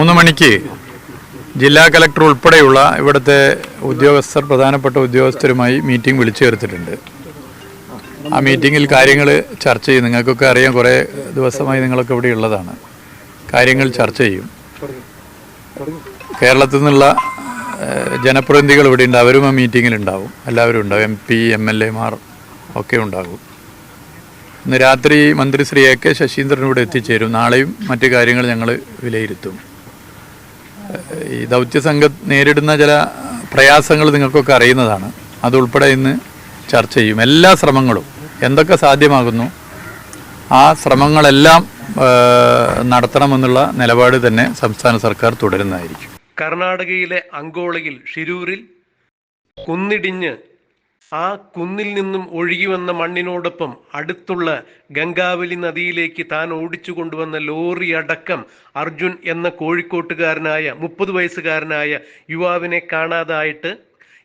മൂന്ന് മണിക്ക് ജില്ലാ കലക്ടർ ഉൾപ്പെടെയുള്ള ഇവിടുത്തെ ഉദ്യോഗസ്ഥർ പ്രധാനപ്പെട്ട ഉദ്യോഗസ്ഥരുമായി മീറ്റിംഗ് വിളിച്ചു ചേർത്തിട്ടുണ്ട് ആ മീറ്റിങ്ങിൽ കാര്യങ്ങൾ ചർച്ച ചെയ്യും. നിങ്ങൾക്കൊക്കെ അറിയാം കുറേ ദിവസമായി നിങ്ങളൊക്കെ ഇവിടെ ഉള്ളതാണ്. കാര്യങ്ങൾ ചർച്ച ചെയ്യും. കേരളത്തിൽ നിന്നുള്ള ജനപ്രതിനിധികൾ ഇവിടെ ഉണ്ട്. അവരും ആ മീറ്റിങ്ങിൽ ഉണ്ടാവും. എല്ലാവരും ഉണ്ടാവും. എം പി എം എൽ എമാർ ഒക്കെ ഉണ്ടാകും ഇന്ന് രാത്രി മന്ത്രി ശ്രീ എ കെ ശശീന്ദ്രൻ ഇവിടെ എത്തിച്ചേരും. നാളെയും മറ്റു കാര്യങ്ങൾ ഞങ്ങൾ വിലയിരുത്തും. ഈ ദൗത്യ ദൗത്യസംഘം നേരിടുന്ന ചില പ്രയാസങ്ങൾ നിങ്ങൾക്കൊക്കെ അറിയുന്നതാണ്. അതുൾപ്പെടെ ഇന്ന് ചർച്ച ചെയ്യും. എല്ലാ ശ്രമങ്ങളും എന്തൊക്കെ സാധ്യമാകുന്നു? ആ ശ്രമങ്ങളെല്ലാം നടത്തണമെന്നുള്ള നിലപാട് തന്നെ സംസ്ഥാന സർക്കാർ തുടരുന്നതായിരിക്കും. കർണാടകയിലെ അങ്കോളയിൽ ഷിരൂരിൽ കുന്നിടിഞ്ഞ് ആ കുന്നിൽ നിന്നും ഒഴുകി വന്ന മണ്ണിനോടൊപ്പം അടുത്തുള്ള ഗംഗാവലി നദിയിലേക്ക് താൻ ഓടിച്ചു കൊണ്ടുവന്ന ലോറി അടക്കം അർജുൻ എന്ന കോഴിക്കോട്ടുകാരനായ മുപ്പത് വയസ്സുകാരനായ യുവാവിനെ കാണാതായിട്ട്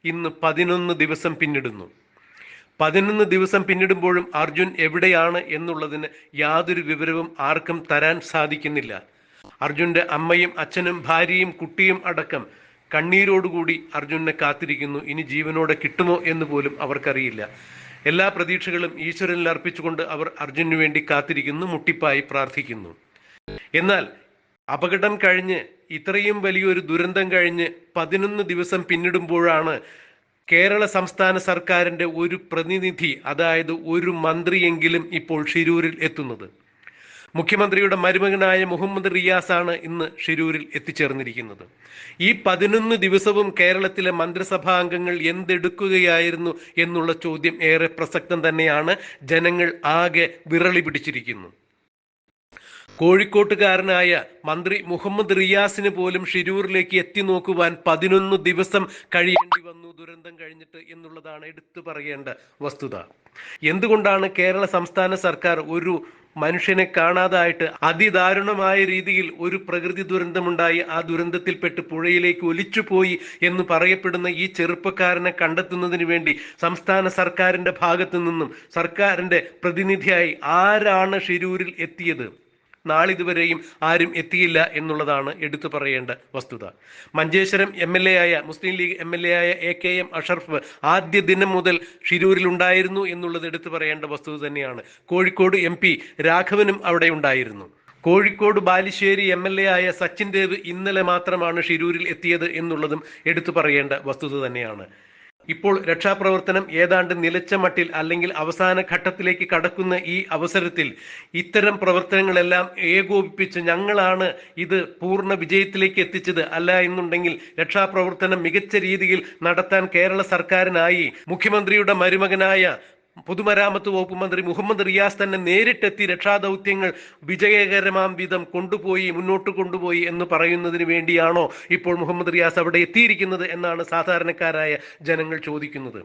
ഇന്ന് പതിനൊന്ന് ദിവസം പിന്നിടുന്നു. പതിനൊന്ന് ദിവസം പിന്നിടുമ്പോഴും അർജുൻ എവിടെയാണ് എന്നുള്ളതിന് യാതൊരു വിവരവും ആർക്കും തരാൻ സാധിക്കുന്നില്ല. അർജുന്റെ അമ്മയും അച്ഛനും ഭാര്യയും കുട്ടിയും അടക്കം കണ്ണീരോടുകൂടി അർജുനെ കാത്തിരിക്കുന്നു. ഇനി ജീവനോടെ കിട്ടുമോ എന്ന് പോലും അവർക്കറിയില്ല. എല്ലാ പ്രതീക്ഷകളും ഈശ്വരനിൽ അർപ്പിച്ചുകൊണ്ട് അവർ അർജുനു വേണ്ടി കാത്തിരിക്കുന്നു മുട്ടിപ്പായി പ്രാർത്ഥിക്കുന്നു. എന്നാൽ അപകടം കഴിഞ്ഞ് ഇത്രയും വലിയൊരു ദുരന്തം കഴിഞ്ഞ് പതിനൊന്ന് ദിവസം പിന്നിടുമ്പോഴാണ് കേരള സംസ്ഥാന സർക്കാരിന്റെ ഒരു പ്രതിനിധി അതായത് ഒരു മന്ത്രിയെങ്കിലും ഇപ്പോൾ ഷിരൂരിൽ എത്തുന്നത്. മുഖ്യമന്ത്രിയുടെ മരുമകനായ മുഹമ്മദ് റിയാസാണ് ഇന്ന് ഷിരൂരിൽ എത്തിച്ചേർന്നിരിക്കുന്നത്. ഈ പതിനൊന്ന് ദിവസവും കേരളത്തിലെ മന്ത്രിസഭാ അംഗങ്ങൾ എന്തെടുക്കുകയായിരുന്നു എന്നുള്ള ചോദ്യം ഏറെ പ്രസക്തം തന്നെയാണ് ജനങ്ങൾ ആകെ വിറളി പിടിച്ചിരിക്കുന്നു. കോഴിക്കോട്ടുകാരനായ മന്ത്രി മുഹമ്മദ് റിയാസിന് പോലും ഷിരൂരിലേക്ക് എത്തി നോക്കുവാൻ പതിനൊന്ന് ദിവസം കഴിയേണ്ടി വന്നു. ദുരന്തം കഴിഞ്ഞിട്ട് എന്നുള്ളതാണ് എടുത്തു പറയേണ്ട വസ്തുത. എന്തുകൊണ്ടാണ് കേരള സംസ്ഥാന സർക്കാർ ഒരു മനുഷ്യനെ കാണാതായിട്ട് അതിദാരുണമായ രീതിയിൽ ഒരു പ്രകൃതി ദുരന്തമുണ്ടായി ആ ദുരന്തത്തിൽപ്പെട്ട് പുഴയിലേക്ക് ഒലിച്ചുപോയി എന്ന് പറയപ്പെടുന്ന ഈ ചെറുപ്പക്കാരനെ കണ്ടെത്തുന്നതിന് വേണ്ടി സംസ്ഥാന സർക്കാരിന്റെ ഭാഗത്തു നിന്നും സർക്കാരിന്റെ പ്രതിനിധിയായി ആരാണ് ഷിരൂരിൽ എത്തിയത്? നാളിതുവരെയും ആരും എത്തിയില്ല എന്നുള്ളതാണ് എടുത്തു പറയേണ്ട വസ്തുത. മഞ്ചേശ്വരം എം എൽ എ ആയ Muslim League M L A ആയ എ കെ എം അഷറഫ് ആദ്യ ദിനം മുതൽ ഷിരൂരിൽ ഉണ്ടായിരുന്നു എന്നുള്ളത് എടുത്തു പറയേണ്ട വസ്തുത തന്നെയാണ്. കോഴിക്കോട് എം പി രാഘവനും അവിടെ ഉണ്ടായിരുന്നു. Kozhikode Balussery M L A ആയ സച്ചിൻ ദേവ് ഇന്നലെ മാത്രമാണ് ഷിരൂരിൽ എത്തിയത് എന്നുള്ളതും എടുത്തു പറയേണ്ട വസ്തുത തന്നെയാണ്. ഇപ്പോൾ രക്ഷാപ്രവർത്തനം ഏതാണ്ട് നിലച്ച മട്ടിൽ അല്ലെങ്കിൽ അവസാന ഘട്ടത്തിലേക്ക് കടക്കുന്ന ഈ അവസരത്തിൽ ഇത്തരം പ്രവർത്തനങ്ങളെല്ലാം ഏകോപിപ്പിച്ച് ഞങ്ങളാണ് ഇത് പൂർണ വിജയത്തിലേക്ക് എത്തിച്ചത് അല്ല എന്നുണ്ടെങ്കിൽ രക്ഷാപ്രവർത്തനം മികച്ച രീതിയിൽ നടത്താൻ കേരള സർക്കാരിനായി മുഖ്യമന്ത്രിയുടെ മരുമകനായ പൊതുമരാമത്ത് വകുപ്പ് മന്ത്രി മുഹമ്മദ് റിയാസ് തന്നെ നേരിട്ടെത്തി രക്ഷാദൗത്യങ്ങൾ വിജയകരമാം വിധം കൊണ്ടുപോയി മുന്നോട്ട് കൊണ്ടുപോയി എന്ന് പറയുന്നതിന് വേണ്ടിയാണോ ഇപ്പോൾ മുഹമ്മദ് റിയാസ് അവിടെ എത്തിയിരിക്കുന്നത് എന്നാണ് സാധാരണക്കാരായ ജനങ്ങൾ ചോദിക്കുന്നത്.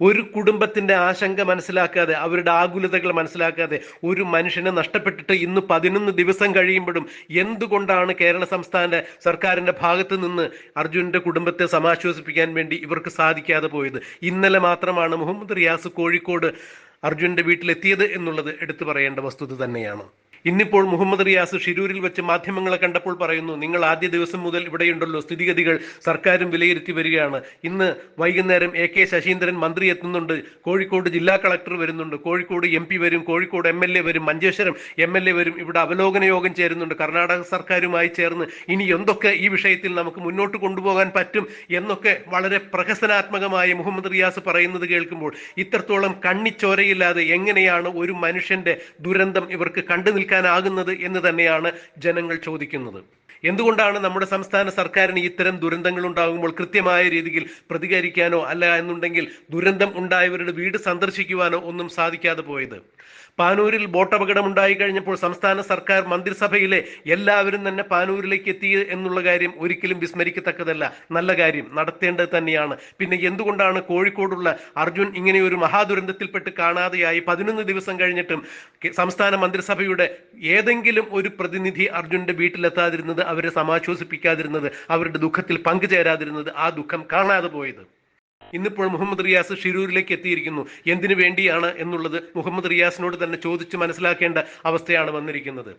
ഒരു കുടുംബത്തിന്റെ ആശങ്ക മനസ്സിലാക്കാതെ അവരുടെ ആകുലതകൾ മനസ്സിലാക്കാതെ ഒരു മനുഷ്യനെ നഷ്ടപ്പെട്ടിട്ട് ഇന്ന് പതിനൊന്ന് ദിവസം കഴിയുമ്പോഴും എന്തുകൊണ്ടാണ് കേരള സംസ്ഥാന സർക്കാരിന്റെ ഭാഗത്ത് നിന്ന് അർജുനന്റെ കുടുംബത്തെ സമാശ്വസിപ്പിക്കാൻ വേണ്ടി ഇവർക്ക് സാധിക്കാതെ പോയത്? ഇന്നലെ മാത്രമാണ് മുഹമ്മദ് റിയാസ് കോഴിക്കോട് അർജുനന്റെ വീട്ടിലെത്തിയത് എന്നുള്ളത് എടുത്തു പറയേണ്ട വസ്തുത തന്നെയാണ്. ഇന്നിപ്പോൾ മുഹമ്മദ് റിയാസ് ഷിരൂരിൽ വെച്ച് മാധ്യമങ്ങളെ കണ്ടപ്പോൾ പറയുന്നു നിങ്ങൾ ആദ്യ ദിവസം മുതൽ ഇവിടെയുണ്ടല്ലോ സ്ഥിതിഗതികൾ സർക്കാരും വിലയിരുത്തി വരികയാണ്. ഇന്ന് വൈകുന്നേരം എ കെ ശശീന്ദ്രൻ മന്ത്രി എത്തുന്നുണ്ട് കോഴിക്കോട് ജില്ലാ കളക്ടർ വരുന്നുണ്ട് കോഴിക്കോട് എം പി വരും കോഴിക്കോട് എം എൽ എ വരും മഞ്ചേശ്വരം എം എൽ എ വരും ഇവിടെ അവലോകന യോഗം ചേരുന്നുണ്ട് കർണാടക സർക്കാരുമായി ചേർന്ന് ഇനി എന്തൊക്കെ ഈ വിഷയത്തിൽ നമുക്ക് മുന്നോട്ട് കൊണ്ടുപോകാൻ പറ്റും എന്നൊക്കെ വളരെ പ്രഹസനാത്മകമായി മുഹമ്മദ് റിയാസ് പറയുന്നത് കേൾക്കുമ്പോൾ ഇത്രത്തോളം കണ്ണിച്ചോരയില്ലാതെ എങ്ങനെയാണ് ഒരു മനുഷ്യന്റെ ദുരന്തം ഇവർക്ക് കണ്ടു നിൽക്കാനാകുന്നത് എന്ന് തന്നെയാണ് ജനങ്ങൾ ചോദിക്കുന്നത്. എന്തുകൊണ്ടാണ് നമ്മുടെ സംസ്ഥാന സർക്കാരിന് ഇത്തരം ദുരന്തങ്ങൾ ഉണ്ടാകുമ്പോൾ കൃത്യമായ രീതിയിൽ പ്രതികരിക്കാനോ അല്ല എന്നുണ്ടെങ്കിൽ ദുരന്തം ഉണ്ടായവരുടെ വീട് സന്ദർശിക്കുവാനോ ഒന്നും സാധിക്കാതെ പോയത്? പാനൂരിൽ ബോട്ട് അപകടം ഉണ്ടായി കഴിഞ്ഞപ്പോൾ സംസ്ഥാന സർക്കാർ മന്ത്രിസഭയിലെ എല്ലാവരും തന്നെ പാനൂരിലേക്ക് എത്തി എന്നുള്ള കാര്യം ഒരിക്കലും വിസ്മരിക്കത്തക്കതല്ല. നല്ല കാര്യം. നടത്തേണ്ടത് തന്നെയാണ്. പിന്നെ എന്തുകൊണ്ടാണ് കോഴിക്കോടുള്ള അർജുൻ ഇങ്ങനെ ഒരു മഹാദുരന്തത്തിൽപ്പെട്ട് കാണാതെയായി പതിനൊന്ന് ദിവസം കഴിഞ്ഞിട്ടും സംസ്ഥാന മന്ത്രിസഭയുടെ ഏതെങ്കിലും ഒരു പ്രതിനിധി അർജുന്റെ വീട്ടിലെത്താതിരുന്നത് അവരെ സമാശ്വസിപ്പിക്കാതിരുന്നത് അവരുടെ ദുഃഖത്തിൽ പങ്കുചേരാതിരുന്നത് ആ ദുഃഖം കാണാതെ പോയത്? ഇന്നിപ്പോൾ മുഹമ്മദ് റിയാസ് ഷിരൂരിലേക്ക് എത്തിയിരിക്കുന്നു. എന്തിനു വേണ്ടിയാണ് എന്നുള്ളത് മുഹമ്മദ് റിയാസിനോട് തന്നെ ചോദിച്ച് മനസ്സിലാക്കേണ്ട അവസ്ഥയാണ് വന്നിരിക്കുന്നത്.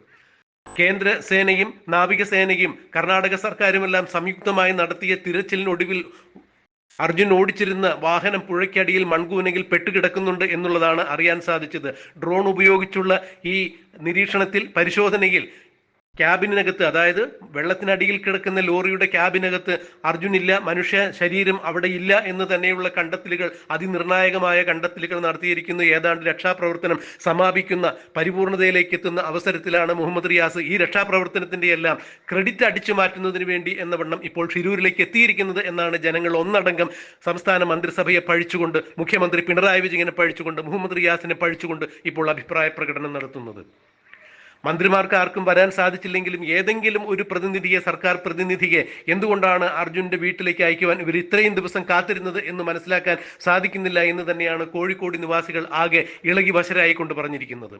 കേന്ദ്ര സേനയും നാവികസേനയും കർണാടക സർക്കാരുമെല്ലാം സംയുക്തമായി നടത്തിയ തിരച്ചിലിനൊടുവിൽ അർജുൻ ഓടിച്ചിരുന്ന വാഹനം പുഴയ്ക്കടിയിൽ മൺകൂനകിൽ പെട്ടുകിടക്കുന്നുണ്ട് എന്നുള്ളതാണ് അറിയാൻ സാധിച്ചത്. ഡ്രോൺ ഉപയോഗിച്ചുള്ള ഈ നിരീക്ഷണത്തിൽ പരിശോധനയിൽ ക്യാബിനകത്ത് അതായത് വെള്ളത്തിനടിയിൽ കിടക്കുന്ന ലോറിയുടെ ക്യാബിനകത്ത് അർജുൻ ഇല്ല മനുഷ്യ ശരീരം അവിടെ ഇല്ല എന്ന് തന്നെയുള്ള കണ്ടെത്തലുകൾ അതിനിർണായകമായ കണ്ടെത്തലുകൾ നടത്തിയിരിക്കുന്നു. ഏതാണ്ട് രക്ഷാപ്രവർത്തനം സമാപിക്കുന്ന പരിപൂർണതയിലേക്ക് എത്തുന്ന അവസരത്തിലാണ് മുഹമ്മദ് റിയാസ് ഈ രക്ഷാപ്രവർത്തനത്തിന്റെ എല്ലാം ക്രെഡിറ്റ് അടിച്ചു മാറ്റുന്നതിന് വേണ്ടി എന്ന വണ്ണം ഇപ്പോൾ ഷിരൂരിലേക്ക് എത്തിയിരിക്കുന്നത് എന്നാണ് ജനങ്ങൾ ഒന്നടങ്കം സംസ്ഥാന മന്ത്രിസഭയെ പഴിച്ചുകൊണ്ട് മുഖ്യമന്ത്രി പിണറായി വിജയനെ പഴിച്ചുകൊണ്ട് മുഹമ്മദ് റിയാസിനെ പഴിച്ചുകൊണ്ട് ഇപ്പോൾ അഭിപ്രായ പ്രകടനം നടത്തുന്നത്. മന്ത്രിമാർക്ക് ആർക്കും വരാൻ സാധിച്ചില്ലെങ്കിലും ഏതെങ്കിലും ഒരു പ്രതിനിധിയെ സർക്കാർ പ്രതിനിധിയെ എന്തുകൊണ്ടാണ് അർജുന്റെ വീട്ടിലേക്ക് അയക്കുവാൻ ഇവർ ഇത്രയും ദിവസം കാത്തിരുന്നത് എന്ന് മനസ്സിലാക്കാൻ സാധിക്കുന്നില്ല എന്ന് തന്നെയാണ് കോഴിക്കോട് നിവാസികൾ ആകെ ഇളകി വശരായിക്കൊണ്ട് പറഞ്ഞിരിക്കുന്നത്.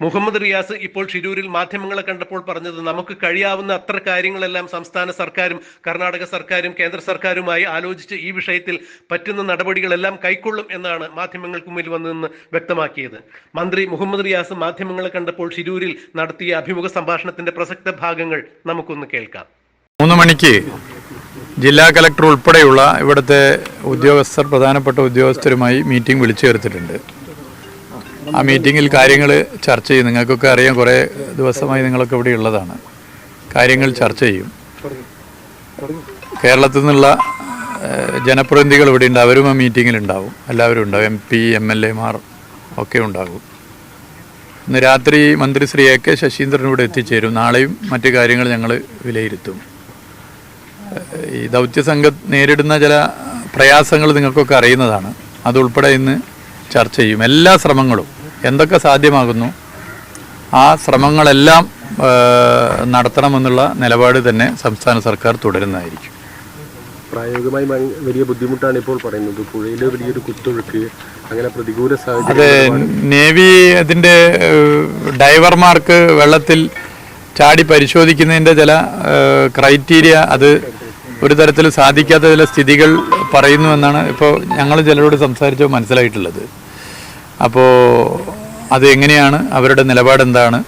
മുഹമ്മദ് റിയാസ് ഇപ്പോൾ ഷിരൂരിൽ മാധ്യമങ്ങളെ കണ്ടപ്പോൾ പറഞ്ഞത് നമുക്ക് കഴിയാവുന്ന അത്ര കാര്യങ്ങളെല്ലാം സംസ്ഥാന സർക്കാരും കർണാടക സർക്കാരും കേന്ദ്ര സർക്കാരുമായി ആലോചിച്ച് ഈ വിഷയത്തിൽ പറ്റുന്ന നടപടികളെല്ലാം കൈക്കൊള്ളും എന്നാണ് മാധ്യമങ്ങൾക്ക് മുന്നിൽ വന്നതെന്ന് വ്യക്തമാക്കിയത്. മന്ത്രി മുഹമ്മദ് റിയാസ് മാധ്യമങ്ങളെ കണ്ടപ്പോൾ ഷിരൂരിൽ നടത്തിയ അഭിമുഖ സംഭാഷണത്തിന്റെ പ്രസക്ത ഭാഗങ്ങൾ നമുക്കൊന്ന് കേൾക്കാം. മൂന്ന് മണിക്ക് ജില്ലാ കലക്ടർ ഉൾപ്പെടെയുള്ള ഇവിടുത്തെ ഉദ്യോഗസ്ഥർ പ്രധാനപ്പെട്ട ഉദ്യോഗസ്ഥരുമായി മീറ്റിംഗ് വിളിച്ചു ചേർത്തിട്ടുണ്ട്. ആ മീറ്റിങ്ങിൽ കാര്യങ്ങൾ ചർച്ച ചെയ്യും. നിങ്ങൾക്കൊക്കെ അറിയാം കുറേ ദിവസമായി നിങ്ങളൊക്കെ ഇവിടെ ഉള്ളതാണ്. കാര്യങ്ങൾ ചർച്ച ചെയ്യും. കേരളത്തിൽ നിന്നുള്ള ജനപ്രതിനിധികൾ ഇവിടെ ഉണ്ട്. അവരും ആ മീറ്റിങ്ങിൽ ഉണ്ടാവും. എല്ലാവരും ഉണ്ടാവും. എം പി എം എൽ എമാർ ഒക്കെ ഉണ്ടാകും ഇന്ന് രാത്രി മന്ത്രി ശ്രീ എ കെ ശശീന്ദ്രൻ ഇവിടെ എത്തിച്ചേരും. നാളെയും മറ്റു കാര്യങ്ങൾ ഞങ്ങൾ വിലയിരുത്തും. ഈ ദൗത്യ സംഘം നേരിടുന്ന ചില പ്രയാസങ്ങൾ നിങ്ങൾക്കൊക്കെ അറിയുന്നതാണ്. അതുൾപ്പെടെ ഇന്ന് ചർച്ച ചെയ്യും. എല്ലാ ശ്രമങ്ങളും എന്തൊക്കെ സാധ്യമാകുന്നു? ആ ശ്രമങ്ങളെല്ലാം നടത്തണമെന്നുള്ള നിലപാട് തന്നെ സംസ്ഥാന സർക്കാർ തുടരുന്നതായിരിക്കും. പ്രായോഗികമായി വലിയ ബുദ്ധിമുട്ടാണ് ഇപ്പോൾ പറയുന്നത്. പുഴയിലെ വലിയൊരു കുത്തൊഴുക്ക് അങ്ങനെ പ്രതികൂല അതെ നേവി അതിന്റെ ഡൈവർമാർക്ക് വെള്ളത്തിൽ ചാടി പരിശോധിക്കുന്നതിന്റെ ചില ക്രൈറ്റീരിയ അത് ഒരു തരത്തിൽ സാധിക്കാത്ത ചില സ്ഥിതികൾ പറയുന്നു എന്നാണ് ഇപ്പോൾ ഞങ്ങൾ ചിലരോട് സംസാരിച്ചോ മനസ്സിലായിട്ടുള്ളത്. അപ്പോൾ അതെങ്ങനെയാണ് അവരുടെ നിലപാടെന്താണ്?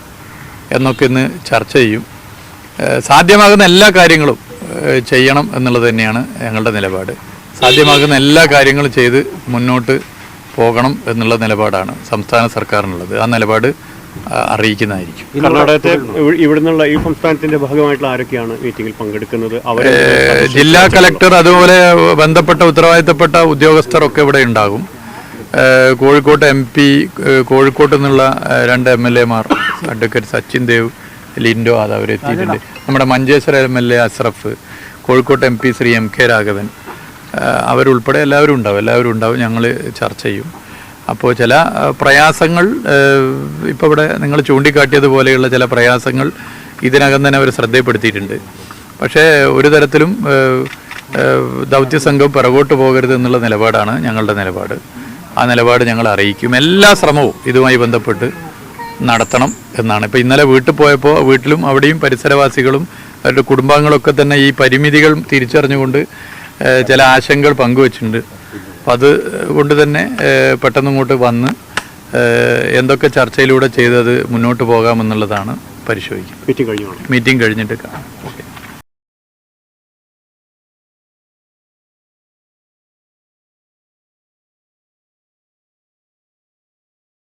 എന്നൊക്കെ ഇന്ന് ചർച്ച ചെയ്യും. സാധ്യമാകുന്ന എല്ലാ കാര്യങ്ങളും ചെയ്യണം എന്നുള്ളത് തന്നെയാണ് ഞങ്ങളുടെ നിലപാട്. സാധ്യമാകുന്ന എല്ലാ കാര്യങ്ങളും ചെയ്ത് മുന്നോട്ട് പോകണം എന്നുള്ള നിലപാടാണ് സംസ്ഥാന സർക്കാരിനുള്ളത്. ആ നിലപാട് അറിയിക്കുന്നതായിരിക്കും. കർണാടകത്തെ ഇവിടുന്നുള്ള ഈ സംസ്ഥാനത്തിന്റെ ഭാഗമായിട്ടുള്ള ആരൊക്കെയാണ് മീറ്റിംഗിൽ പങ്കെടുക്കുന്നത്? അവരെ ജില്ലാ കലക്ടർ അതുപോലെ ബന്ധപ്പെട്ട ഉത്തരവാദിത്തപ്പെട്ട ഉദ്യോഗസ്ഥർ ഒക്കെ ഇവിടെ ഉണ്ടാകും. കോഴിക്കോട്ട് എം പി കോഴിക്കോട്ട് നിന്നുള്ള രണ്ട് എം എൽ എമാർ. അഡ്വക്കേറ്റ് സച്ചിൻ ദേവ് ലിൻഡോ അത് അവരെത്തിയിട്ടുണ്ട് നമ്മുടെ Manjeshwar M L A Ashraf കോഴിക്കോട്ട് M P Shri M K Raghavan അവരുൾപ്പെടെ എല്ലാവരും ഉണ്ടാവും. എല്ലാവരും ഉണ്ടാവും. ഞങ്ങൾ ചർച്ച ചെയ്യും. അപ്പോൾ ചില പ്രയാസങ്ങൾ ഇപ്പോൾ ഇവിടെ നിങ്ങൾ ചൂണ്ടിക്കാട്ടിയതുപോലെയുള്ള ചില പ്രയാസങ്ങൾ ഇതിനകം തന്നെ അവർ ശ്രദ്ധയിൽപ്പെടുത്തിയിട്ടുണ്ട്. പക്ഷേ ഒരു തരത്തിലും ദൗത്യസംഘം പിറകോട്ട് പോകരുത് എന്നുള്ള നിലപാടാണ് ഞങ്ങളുടെ നിലപാട്. ആ നിലപാട് ഞങ്ങൾ അറിയിക്കും. എല്ലാ ശ്രമവും ഇതുമായി ബന്ധപ്പെട്ട് നടത്തണം എന്നാണ്. ഇപ്പോൾ ഇന്നലെ വീട്ടിൽ പോയപ്പോൾ വീട്ടിലും അവിടെയും പരിസരവാസികളും അവരുടെ കുടുംബാംഗങ്ങളൊക്കെ തന്നെ ഈ പരിമിതികൾ തിരിച്ചറിഞ്ഞുകൊണ്ട് ചില ആശങ്കകൾ പങ്കുവച്ചിട്ടുണ്ട്. അപ്പം അത് കൊണ്ട് തന്നെ പെട്ടെന്ന് ഇങ്ങോട്ട് വന്ന് എന്തൊക്കെ ചർച്ചയിലൂടെ ചെയ്തത് മുന്നോട്ട് പോകാമെന്നുള്ളതാണ് പരിശോധിക്കുക മീറ്റിംഗ് കഴിഞ്ഞിട്ട് കാണാം. ഓക്കെ.